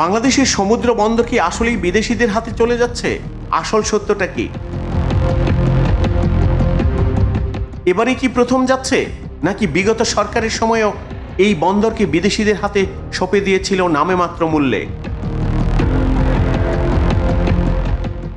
বাংলাদেশের সমুদ্র বন্দর কি আসলেই বিদেশিদের হাতে চলে যাচ্ছে? আসল সত্যটা কি? এবারে কি প্রথম যাচ্ছে? নাকি বিগত সরকারের সময়ও এই বন্দরকে বিদেশিদের হাতে সঁপে দিয়েছিল নামে মাত্র মূল্যে?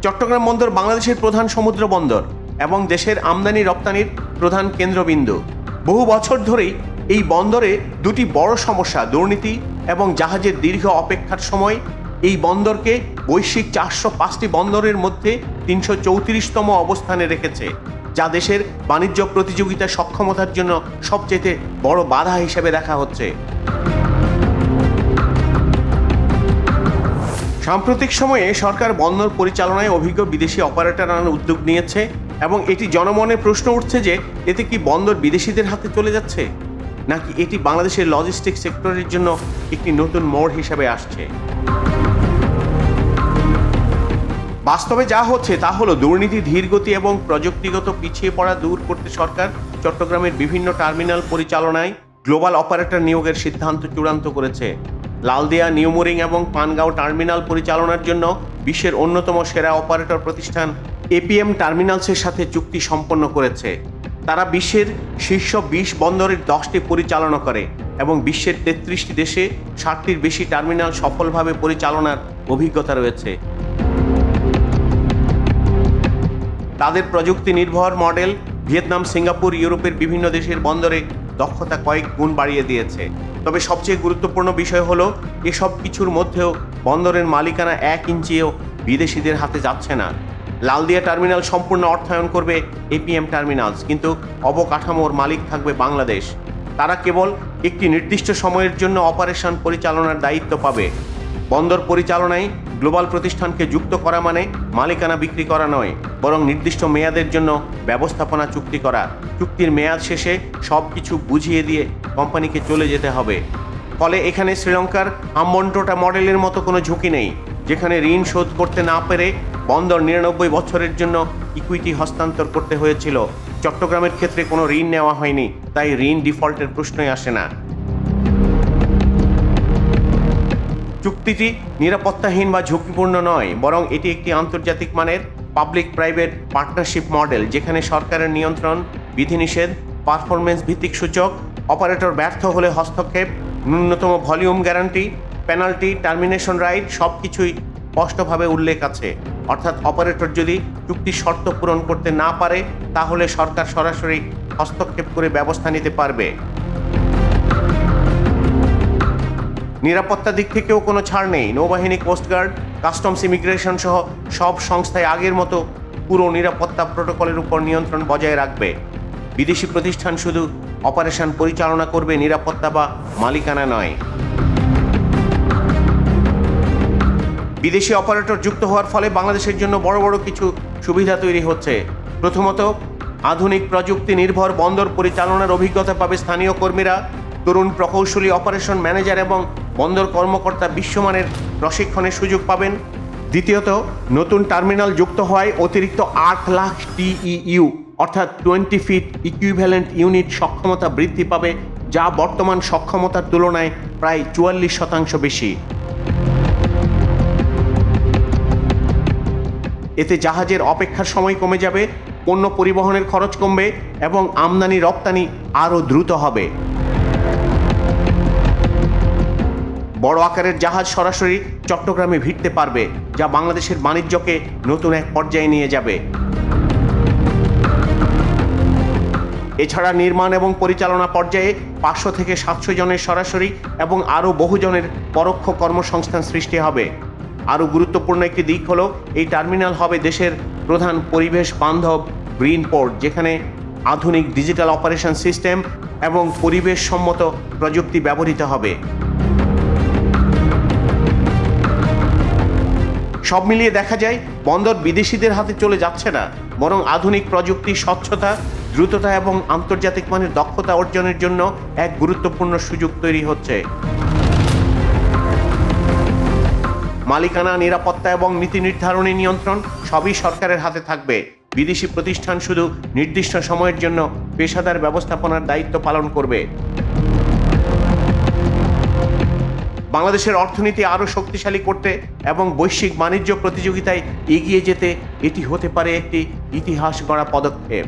চট্টগ্রাম বন্দর বাংলাদেশের প্রধান সমুদ্র বন্দর এবং দেশের আমদানি রপ্তানির প্রধান কেন্দ্রবিন্দু। বহু বছর ধরেই এই বন্দরে দুটি বড় সমস্যা, দুর্নীতি এবং জাহাজের দীর্ঘ অপেক্ষার সময় এই বন্দরকে বৈশ্বিক চারশো পাঁচটি বন্দরের মধ্যে তিনশো চৌত্রিশতম অবস্থানে রেখেছে, যা দেশের বাণিজ্য প্রতিযোগিতা সক্ষমতার জন্য সবচেয়ে বড় বাধা হিসেবে দেখা হচ্ছে। সাম্প্রতিক সময়ে সরকার বন্দর পরিচালনায় অভিজ্ঞ বিদেশি অপারেটর আনার উদ্যোগ নিয়েছে এবং এটি জনমনে প্রশ্ন উঠছে যে এতে কি বন্দর বিদেশিদের হাতে চলে যাচ্ছে? নাকি এটি বাংলাদেশের লজিস্টিক সেক্টরের জন্য একটি নতুন মোড় হিসেবে আসছে? বাস্তবে যা হচ্ছে তা হলো দুর্নীতি, ধীরগতি এবং প্রযুক্তিগত পিছিয়ে পড়া দূর করতে সরকার চট্টগ্রামের বিভিন্ন টার্মিনাল পরিচালনায় গ্লোবাল অপারেটর নিয়োগের সিদ্ধান্ত চূড়ান্ত করেছে। লালদিয়া নিউমোরিং এবং পানগাঁও টার্মিনাল পরিচালনার জন্য বিশ্বের অন্যতম সেরা অপারেটর প্রতিষ্ঠান এপিএম টার্মিনালসের সাথে চুক্তি সম্পন্ন করেছে। তারা বিশ্বের শীর্ষ বিশ বন্দরের দশটি পরিচালনা করে এবং বিশ্বের তেত্রিশটি দেশে ষাটটির বেশি টার্মিনাল সফলভাবে পরিচালনার অভিজ্ঞতা রয়েছে। তাদের প্রযুক্তি নির্ভর মডেল ভিয়েতনাম, সিঙ্গাপুর, ইউরোপের বিভিন্ন দেশের বন্দরে দক্ষতা কয়েক গুণ বাড়িয়ে দিয়েছে। তবে সবচেয়ে গুরুত্বপূর্ণ বিষয় হলো, এসব কিছুর মধ্যেও বন্দরের মালিকানা এক ইঞ্চিও বিদেশিদের হাতে যাচ্ছে না। লালদিয়া টার্মিনাল সম্পূর্ণ অর্থায়ন করবে এপিএম টার্মিনালস, কিন্তু অবকাঠামোর মালিক থাকবে বাংলাদেশ। তারা কেবল একটি নির্দিষ্ট সময়ের জন্য অপারেশন পরিচালনার দায়িত্ব পাবে। বন্দর পরিচালনায় গ্লোবাল প্রতিষ্ঠানকে যুক্ত করা মানে মালিকানা বিক্রি করা নয়, বরং নির্দিষ্ট মেয়াদের জন্য ব্যবস্থাপনা চুক্তি করা। চুক্তির মেয়াদ শেষে সব কিছু বুঝিয়ে দিয়ে কোম্পানিকে চলে যেতে হবে। ফলে এখানে শ্রীলঙ্কার আম্বন্টোটা মডেলের মতো কোনো ঝুঁকি নেই, যেখানে ঋণ শোধ করতে না পেরে বন্দর নিরানব্বই বছরের জন্য ইকুইটি হস্তান্তর করতে হয়েছিল। চট্টগ্রামের ক্ষেত্রে কোনো ঋণ নেওয়া হয়নি, তাই ঋণ ডিফল্টের প্রশ্নই আসে না। চুক্তিটি নিরাপত্তাহীন বা ঝুঁকিপূর্ণ নয়, বরং এটি একটি আন্তর্জাতিক মানের পাবলিক প্রাইভেট পার্টনারশিপ মডেল, যেখানে সরকারের নিয়ন্ত্রণ, বিধিনিষেধ পারফরমেন্স ভিত্তিক সূচক, অপারেটর ব্যর্থ হলে হস্তক্ষেপ, ন্যূনতম volume guarantee, penalty, termination right সব কিছুই স্পষ্টভাবে উল্লেখ আছে। অর্থাৎ অপারেটর যদি চুক্তির শর্ত পূরণ করতে না পারে, তাহলে সরকার সরাসরি হস্তক্ষেপ করে ব্যবস্থা নিতে পারবে। নিরাপত্তা দিক থেকেও কোনো ছাড় নেই। নৌবাহিনী কোস্টগার্ড কাস্টমস ইমিগ্রেশন সহ সব সংস্থায় আগের মতো পুরো নিরাপত্তা প্রোটোকলের উপর নিয়ন্ত্রণ বজায় রাখবে। বিদেশি প্রতিষ্ঠান শুধু অপারেশন পরিচালনা করবে নিরাপত্তা বা মালিকানা নয়। বিদেশি অপারেটর যুক্ত হওয়ার ফলে বাংলাদেশের জন্য বড় বড় কিছু সুবিধা তৈরি হচ্ছে। প্রথমত, আধুনিক প্রযুক্তি নির্ভর বন্দর পরিচালনার অভিজ্ঞতা পাবে স্থানীয় কর্মীরা। তরুণ প্রকৌশলী, অপারেশন ম্যানেজার এবং বন্দর কর্মকর্তা বিশ্বমানের প্রশিক্ষণের সুযোগ পাবেন। দ্বিতীয়ত, নতুন টার্মিনাল যুক্ত হওয়ায় অতিরিক্ত আট লাখ টিইইউ, অর্থাৎ টোয়েন্টি ফিট ইকুইভ্যালেন্ট ইউনিট সক্ষমতা বৃদ্ধি পাবে, যা বর্তমান সক্ষমতার তুলনায় প্রায় চুয়াল্লিশ শতাংশ বেশি। এতে জাহাজের অপেক্ষার সময় কমে যাবে, পণ্য পরিবহনের খরচ কমবে এবং আমদানি রপ্তানি আরও দ্রুত হবে। বড় আকারের জাহাজ সরাসরি চট্টগ্রামে ভিড়তে পারবে, যা বাংলাদেশের বাণিজ্যকে নতুন এক পর্যায়ে নিয়ে যাবে। এছাড়া নির্মাণ এবং পরিচালনা পর্যায়ে পাঁচশো থেকে সাতশো জনের সরাসরি এবং আরও বহুজনের পরোক্ষ কর্মসংস্থান সৃষ্টি হবে। আরও গুরুত্বপূর্ণ একটি দিক হলো, এই টার্মিনাল হবে দেশের প্রধান পরিবেশ বান্ধব গ্রিন পোর্ট, যেখানে আধুনিক ডিজিটাল অপারেশন সিস্টেম এবং পরিবেশ সম্মত প্রযুক্তি ব্যবহৃত হবে। সব মিলিয়ে দেখা যায়, বন্দর বিদেশিদের হাতে চলে যাচ্ছে না, বরং আধুনিক প্রযুক্তি, স্বচ্ছতা, দ্রুততা এবং আন্তর্জাতিক মানের দক্ষতা অর্জনের জন্য এক গুরুত্বপূর্ণ সুযোগ তৈরি হচ্ছে। মালিকানা, নিরাপত্তা এবং নীতি নির্ধারণী নিয়ন্ত্রণ সবই সরকারের হাতে থাকবে। বিদেশি প্রতিষ্ঠান শুধু নির্দিষ্ট সময়ের জন্য পেশাদার ব্যবস্থাপনার দায়িত্ব পালন করবে। বাংলাদেশের অর্থনীতি আরও শক্তিশালী করতে এবং বৈশ্বিক বাণিজ্য প্রতিযোগিতায় এগিয়ে যেতে এটি হতে পারে একটি ইতিহাস গড়া পদক্ষেপ।